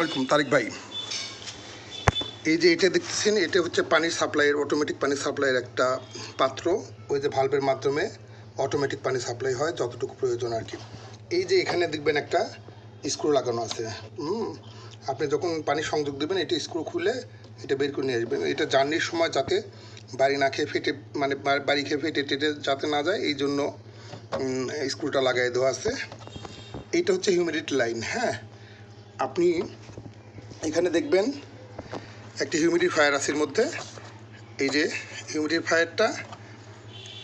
Welcome তারিক ভাই। এই যে এটা দেখতেছেন, এটা হচ্ছে পানির সাপ্লাইয়ের অটোমেটিক পানি সাপ্লাইয়ের একটা পাত্র। ওই যে ভালভের মাধ্যমে অটোমেটিক পানি সাপ্লাই হয়, যতটুকু প্রয়োজন আর কি। এই যে এখানে দেখবেন একটা স্ক্রু লাগানো আছে। হুম, আপনি যখন পানি সংযোগ দেবেন, এটা স্ক্রু খুলে এটা বের করে নিয়ে আসবেন। এটা জার্নির সময় যাতে বাড়ি না খেয়ে ফেটে মানে বাড়ি খেয়ে ফেটে টেটে যাতে না যায়, এই জন্য স্ক্রুটা লাগাই দেওয়া আছে। এইটা হচ্ছে হিউমিডিটি লাইন হ্যাঁ? আপনি এখানে দেখবেন একটি হিউমিডিফায়ার আছে এর মধ্যে। এই যে হিউমিডিফায়ারটা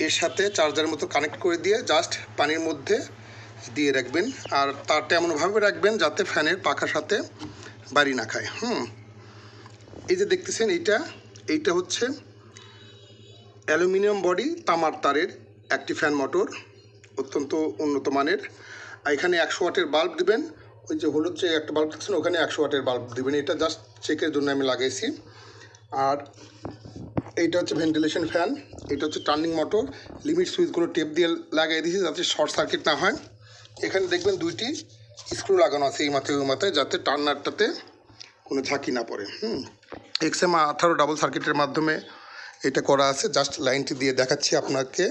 এর সাথে চার্জারের মতো কানেক্ট করে দিয়ে জাস্ট পানির মধ্যে দিয়ে রাখবেন। আর তারটা এমনভাবে রাখবেন যাতে ফ্যানের পাখার সাথে বাড়ি না খায়। হুম। এই যে দেখতেছেন এইটা এইটা হচ্ছে অ্যালুমিনিয়াম বডি তামার তারের একটি ফ্যান মোটর, অত্যন্ত উন্নত মানের। এখানে একশো ওয়াটের বাল্ব দিবেন ওই যে হলুদ যে একটা বাল্ব দেখছেন ওখানে একশো ওয়াটের বাল্ব দিবেন। এটা জাস্ট চেকের জন্য আমি লাগাইছি। আর এইটা হচ্ছে ভেন্টিলেশন ফ্যান এটা হচ্ছে টার্নিং মোটর লিমিট সুইচগুলো টেপ দিয়ে লাগিয়ে দিয়েছি যাতে শর্ট সার্কিট না হয়। এখানে দেখবেন দুইটি স্ক্রু লাগানো আছে এই মাথায়, ওই মাথায়, যাতে টার্নারটাতে কোনো ঝাঁকি না পড়ে। হুম। এক্সএম আঠারো ডাবল সার্কিটের মাধ্যমে এটা করা আছে। জাস্ট লাইনটি দিয়ে দেখাচ্ছি আপনাকে।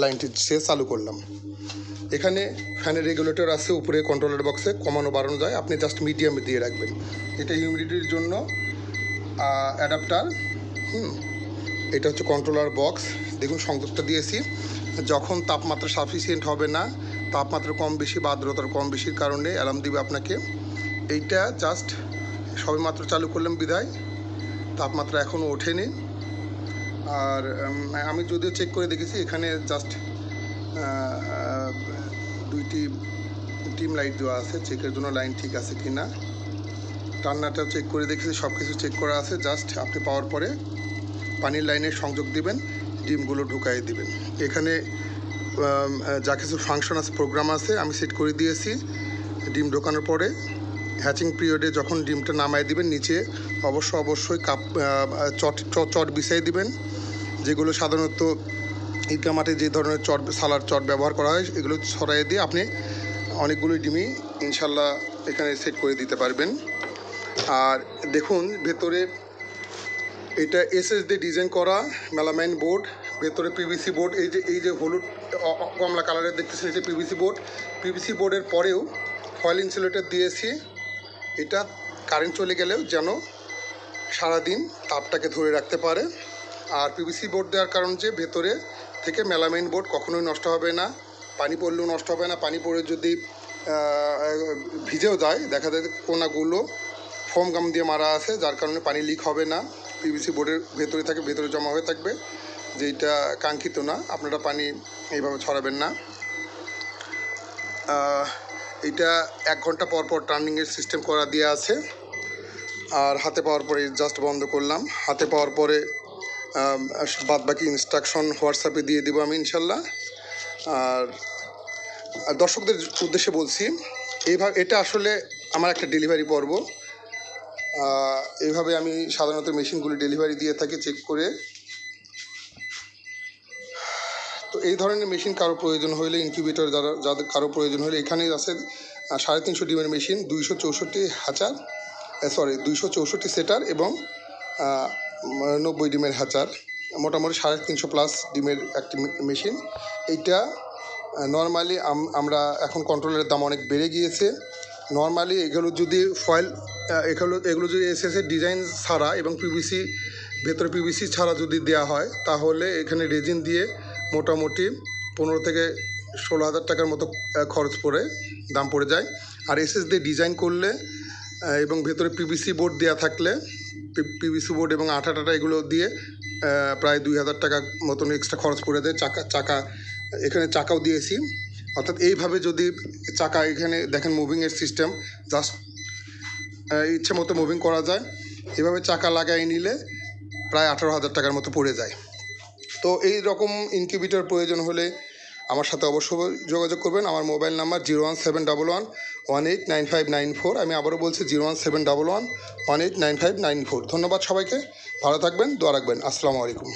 লাইনটি সে চালু করলাম। এখানে ফ্যানের রেগুলেটর আছে উপরে কন্ট্রোলার বক্সে কমানো বাড়ানো যায়, আপনি জাস্ট মিডিয়ামে দিয়ে রাখবেন। এটা হিউমিডিটির জন্য অ্যাডাপ্টার হুম, এটা হচ্ছে কন্ট্রোলার বক্স দেখুন, সংযোগটা দিয়েছি। যখন তাপমাত্রা সাফিসিয়েন্ট হবে না, তাপমাত্রা কম বেশি বা আর্দ্রতার কম বেশির কারণে অ্যালার্ম দিবে আপনাকে। এইটা জাস্ট সবেমাত্র চালু করলাম বিদায়। তাপমাত্রা এখনও ওঠেনি। আর আমি যদিও চেক করে দেখেছি, এখানে জাস্ট দুইটি ডিম লাইট দেওয়া আছে চেকের জন্য লাইন ঠিক আছে কি না টান্নাটা চেক করে দেখেছি সব কিছু চেক করা আছে জাস্ট আপনি পাওয়ার পরে পানির লাইনের সংযোগ দিবেন, ডিমগুলো ঢুকাই দিবেন। এখানে যা কিছু ফাংশন আছে প্রোগ্রাম আছে, আমি সেট করে দিয়েছি, ডিম ঢোকানোর পরে। হ্যাচিং পিরিয়ডে যখন ডিমটা নামায় দিবেন, নিচে অবশ্য অবশ্যই কাপ চট চট বিছাই দিবেন। যেগুলো সাধারণত ঈদগা মাঠে যে ধরনের চট, সালার চট ব্যবহার করা হয়, এগুলো ছড়াই দিয়ে আপনি অনেকগুলো ডিমই ইনশাল্লাহ এখানে সেট করে দিতে পারবেন। আর দেখুন, ভেতরে এটা এসএস দিয়ে ডিজাইন করা মেলামাইন বোর্ড, ভেতরে পিভিসি বোর্ড, এই যে এই যে হলুদ কমলা কালারের দেখতেছেন এটা পিভিসি বোর্ড। পিভিসি বোর্ডের পরেও ফয়েল ইনসুলেটর দিয়েছি। এটা কারেন্ট চলে গেলেও যেন সারাদিন তাপটাকে ধরে রাখতে পারে। আর পিভিসি বোর্ড দেওয়ার কারণ যে ভেতরে থেকে মেলামাইন বোর্ড কখনোই নষ্ট হবে না। পানি পড়লেও নষ্ট হবে না। পানি পড়ে যদি ভিজেও যায়, দেখা যায় কোনাগুলো ফোম গাম দিয়ে মারা আছে, যার কারণে পানি লিক হবে না। পিভিসি বোর্ডের ভেতরে থাকে, ভেতরে জমা হয়ে থাকবে যেটা কাঙ্ক্ষিত না। আপনারা পানি এইভাবে ছড়াবেন না। এটা এক ঘণ্টা পর পর টার্নিংয়ের সিস্টেম করা দিয়ে আছে। আর হাতে পাওয়ার পরে জাস্ট বন্ধ করলাম। হাতে পাওয়ার পরে বাদ বাকি ইনস্ট্রাকশন হোয়াটসঅ্যাপে দিয়ে দেবো আমি ইনশাল্লাহ। আর দর্শকদের উদ্দেশ্যে বলছি, এইভাবে, এটা আসলে আমার একটা ডেলিভারি পর্ব। এইভাবে আমি সাধারণত মেশিনগুলি ডেলিভারি দিয়ে থাকি চেক করে তো এই ধরনের মেশিন কারও প্রয়োজন হলে ইনকিউবেটর যারা যাদের কারও প্রয়োজন হলে এখানে আছে সাড়ে তিনশো ডিমের মেশিন, দুইশো চৌষট্টি হাজার সরি দুইশো চৌষট্টি সেটার এবং নব্বই ডিমের হাজার মোটামুটি সাড়ে তিনশো প্লাস ডিমের একটি মেশিন। এইটা নর্মালি আমরা এখন কন্ট্রোলের দাম অনেক বেড়ে গিয়েছে। নর্মালি এগুলো যদি ফয়েল এগুলো এগুলো যদি এসএস এর ডিজাইন ছাড়া এবং পিভিসি ভেতরে পিভিসি ছাড়া যদি দেওয়া হয়, তাহলে এখানে রেজিন দিয়ে মোটামুটি পনেরো থেকে ষোলো হাজার টাকার মতো খরচ পড়ে, দাম পড়ে যায়। আর এসএস দিয়ে ডিজাইন করলে এবং ভেতরে পিভিসি বোর্ড দেওয়া থাকলে পিভিসি বোর্ড এবং আঠা টাটা এগুলো দিয়ে প্রায় দুই হাজার টাকা মতন এক্সট্রা খরচ পড়ে দেয় চাকা চাকা, এখানে চাকাও দিয়েছি। অর্থাৎ এইভাবে যদি চাকা এখানে দেখেন মুভিংয়ের সিস্টেম জাস্ট ইচ্ছে মতো মুভিং করা যায়। এভাবে চাকা লাগাই নিলে, প্রায় আঠারো হাজার টাকার মতো পড়ে যায়। তো এই রকম ইনকিউবেটর প্রয়োজন হলে আমার সাথে অবশ্যই যোগাযোগ করবেন। আমার mobile number zero one seven double one one eight nine five nine four আমি আবারও বলছি zero one seven double one one eight nine five nine four ধন্যবাদ সবাইকে। ভালো থাকবেন, দোয়া রাখবেন। আসসালামু আলাইকুম।